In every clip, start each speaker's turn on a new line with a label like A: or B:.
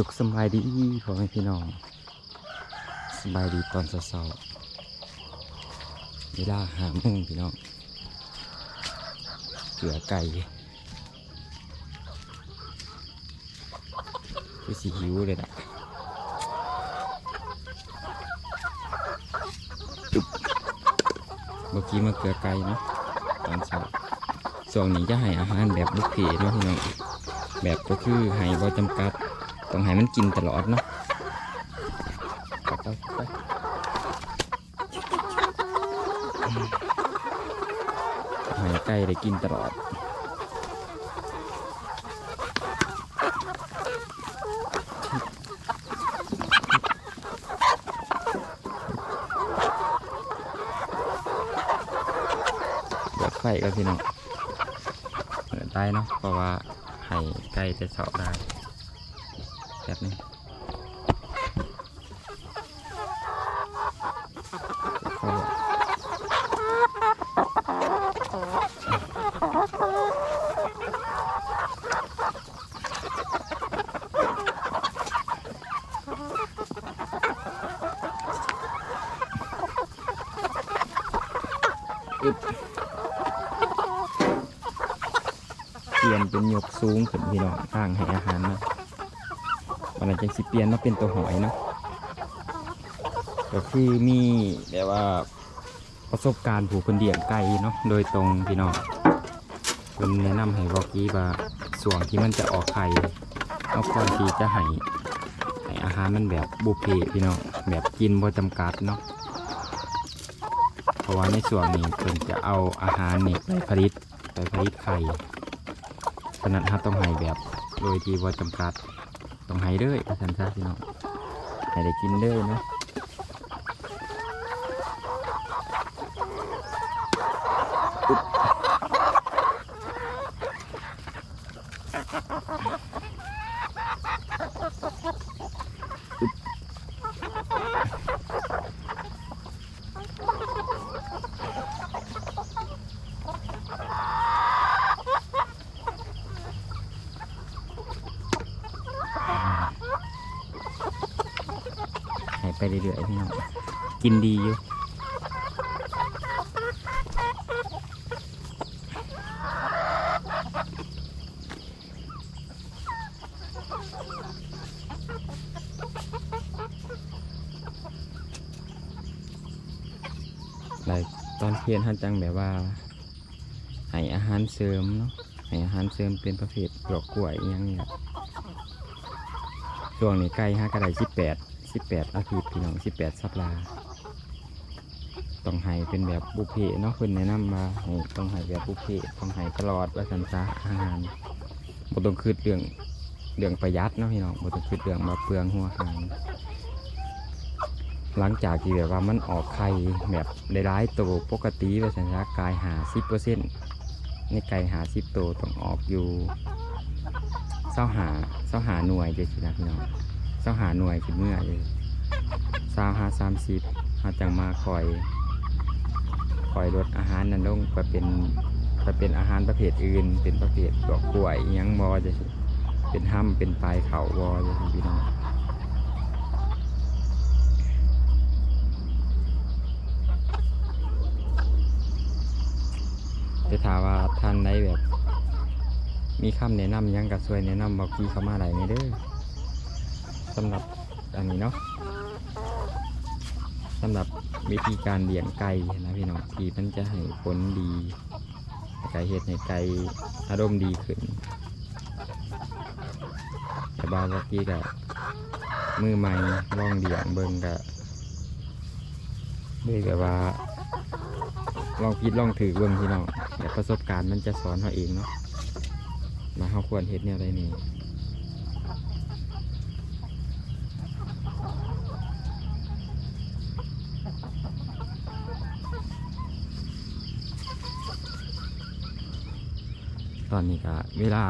A: สุขสบายดีพ่อแม่พี่น้องสบายดีตอนเช้าเวลาหาโมงพี่น้องเกลือไก่คือสีหิวเลยนะอึ๊บเมื่อกี้มาเกลือไก่นะตอนเช้าส่วนนี้จะให้อาหารแบบลูกเพเนาะพี่น้องแบบก็คือให้บ่จำกัด ต้องให้มันกินตลอดเนาะไปไปไปให้ไก่ได้กินตลอดเดี๋ยวไฟก็พี่น้องเปิดได้เนาะเพราะว่าให้ไก่จะเสาะได้ แบบนี้เปลี่ยนเป็นยกสูงขึ้นพี่น้องทางให้อาหารนะ นนั้นจังสิเปลี่ยนมาเป็นตัวหอยเนาะก็คือมีแบบว่าประสบการณ์ผู้คนเลี้ยงไก่เนาะโดยตรงพี่น้องเป็นแนะนำให้บอกกี้ว่าส่วนที่มันจะออกไข่เอาก่อนที่จะให้ให้อาหารมันแบบบุเฟ่ต์พี่น้องแบบกินบ่จำกัดเนาะเพราะว่าในส่วนนี้เพิ่นจะเอาอาหารนี่ไปผลิตไปผลิตไข่ฉะนั้นเราต้องให้แบบโดยที่บ่จำกัด ต้องให้เด้ออาจารย์ซาพี่น้องให้ได้กินเด้อเนาะอุ๊บอุ๊บให้ ไปเรื่อยๆพี่น้องกินดีอยู่หลายตอนเพียนท่านจังแบบว่าให้อาหารเสริมเนาะให้อาหารเสริมเป็นประเภทกรอกกล้วยอหยังเนี่ยช่วงนี้ใกล้ห้ากระไดสิบแปด สิบแปดอาทิตย์พี่น้องสิบแปดสัปดาห์ต้องให้เป็นแบบบุฟเฟ่เนาะเพิ่นแนะนำมาให้ต้องให้แบบบุฟเฟ่ต้องให้ตลอดว่าสันซะอาหารบ่ต้องคืดเรื่องเรื่องประหยัดเนาะพี่น้องบ่ต้องคืดเรื่องมาเปลืองหัวหารหลังจากที่แบบว่ามันออกไข่แบบได้ร้ายตัวปกติว่าสัญญากายหาสิบเปอร์เซ็นต์ในไก่หาสิบตัวต้องออกอยู่เศร้าหาเศร้าหาหน่วยเดียวสินะพี่น้องาหาหน่วยคือเมื่อเลยเศร้าหาสามสิบเขาจังมาคอยคอยลดอาหารนั่นลงไปเป็นไปเป็นอาหารประเภทอื่น เป็นประเภทดอกกล้วยยังบอจะเป็นห้ำเป็นปลายเข่าบอจะพี่น้องจะถามว่าท่านได้แบบ มีคำแนะนำยังกับช่วยแนะนำบอกพี่เขามาได้ไหมเด้อ สำหรับอันนี้เนาะสำหรับวิธีการเลี้ยงไก่นะพี่น้องที่มันจะให้ผลดีไก่เห็ดให้ไก่อารมณ์ดีขึ้นแต่บางทีกับมือใหม่ลองเลี้ยงเบิ่งกับด้วยแบบว่าลองคิดลองถือเบิ่งพี่น้องเดี๋ยวประสบการณ์มันจะสอนเราเองเนาะมาเขาควรเฮ็ดแนวใดนี่ ตอนนี้ก็เวลา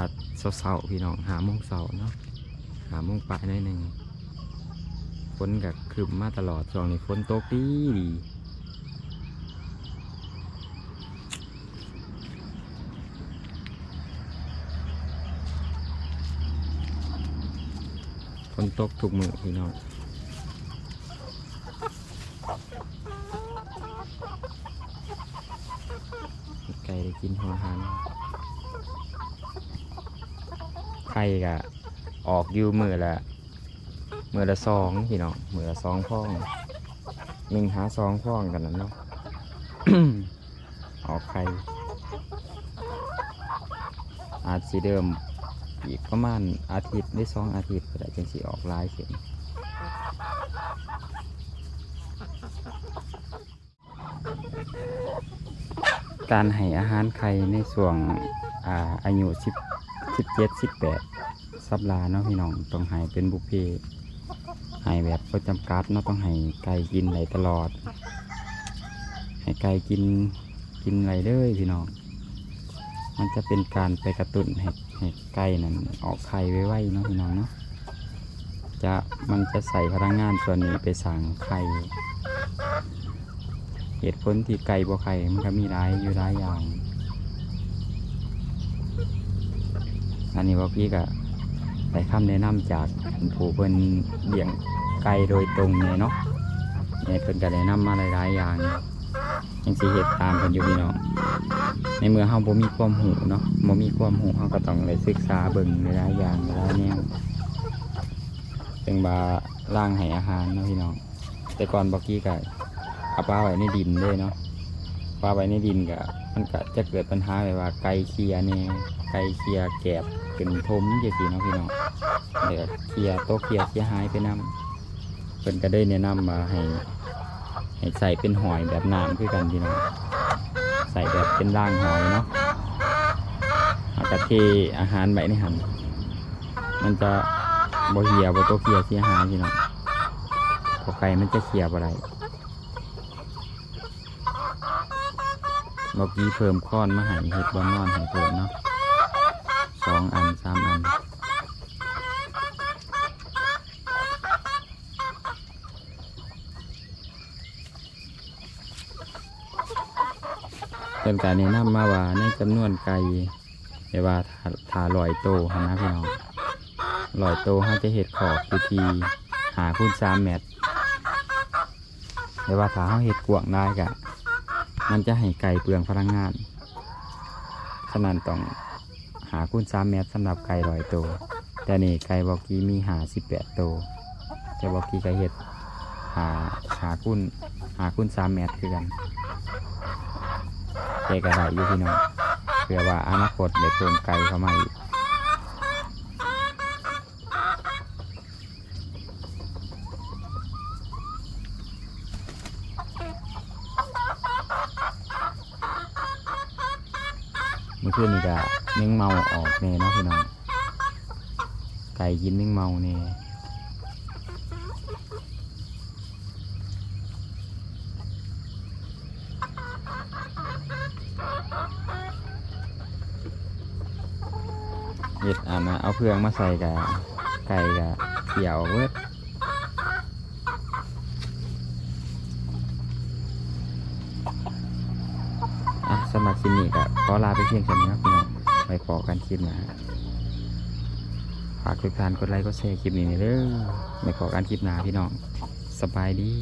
A: เสาๆพี่น้องหาโมงเสาเนาะหาโมงปลายหน่อยหนึ่งฝนก็ครึมมาตลอดช่วงนี้ฝนตกดีดีฝนตกทุกมือพี่น้องไก่ได้กินหัวหัน ข่กะออกอยู่มือละมือละสองพี่น้องมือละสองพ่องหนึ่งหาสองพ่องกันนั่นเนาะออกไข่อาจสีเดิมอีกประมาณอาทิตย์หรือสองอาทิตย์ก็ได้จังสีออกลายเข็มการให้อาหารไข่ในส่วงอาอายุสิบ สิบเจ็ดสิบแปดสัปดาห์เนาะพี่น้องต้องให้เป็นบุฟเฟ่ต์ให้แบบประจำกัดเนาะต้องให้ไก่กินไหลตลอดให้ไก่กินกินไหลเลยพี่น้องมันจะเป็นการไปกระตุ้นให้ให้ไก่นั้นออกไข่ไวๆเนาะพี่น้องเนาะจะมันจะใส่พลังงานส่วนนี้ไปสั่งไข่เหตุผลที่ไก่บ่ไข่มันก็มีหลายอยู่หลายอย่าง อันนี้ว่าพี่ก็ได้คำแนะนำจากผู้เพิ่นเลี้ยงไก่โดยตรงเนี่ยเนาะเนี่ยเพิ่นก็แนะนำมาหลายๆอย่างยังสิเหตุตามเพิ่นอยู่พี่น้องในเมื่อเฮาบ่มีความหูเนาะบ่มีความหูเฮาก็ต้องเลยศึกษาเบิ่งหลายอย่างหลายแนวเป็นบาล่างให้อาหารเนาะพี่น้องแต่ก่อนบอกกี้ก็เอาปลาไว้ในดินเลยเนาะ ปลาไว้ในดินก็มันก็จะเกิดปัญหาแบบว่าไก่เคียเนี่ยไก่เคียแกบเป็นทมจังซี่เนาะพี่น้องเดี๋ยวเคียโตเคียเสียหายไปนํเพิ่นก็ได้แนะนำมาให้ให้ใส่เป็นหอยแบบน้ำคือกันพี่น้องใส่แบบเป็นร่างหอยเนาะอากระเทอาหารไว้ในหันมันจะบ่เหี่ยวบ่ตัวเคียเสียหายพี่น้องพอไก่มันจะเคียวอะไร เมื่อกี้เพิ่มค้อนมาให้เห็ดบอนนอนให้เพิ่มเนาะสองอันสามอันเป็นการแนะนำมาว่าในจำนวนไก่เรียว่าถาลอยโตนะพี่น้องลอยโตเขาจะเห็ดขอบอยู่ที่หาคูณสามเมตรเรียว่าถ้าเขาเห็ดกวางได้กะ มันจะให้ไก่เปลืองพลังงานฉะนั้นต้องหาคูณสามเมตรสำหรับไก่ลอยโต แต่นี่ไก่บอกกี้มีหาสิบแปดโต แต่บอกกี้ไก่เห็ดหาหาคูณหาคูณสามเมตรคือกันเจกระไรอยู่พี่น้องเพื่อว่าอนาคตเดี๋ยวเพิ่มไกลเข้ามาอีก คืนนี้ก็เม่งเมาออกเน่เนาะพี่น้องไก่กินเม่งเมาเน่เห็ดอ่านะเอาเพื่องมาใส่กับไก่กับเขียวเวิร์ด สำหรับคลิปนี้ก็ขอลาไปเพียงแค่นี้ครับพี่น้องไปพอกันคลิปหนะฝากทุกท่านกดไลค์กดแชร์คลิปนี้เด้อไปพอกันคลิปหน้าพี่น้องสบายดี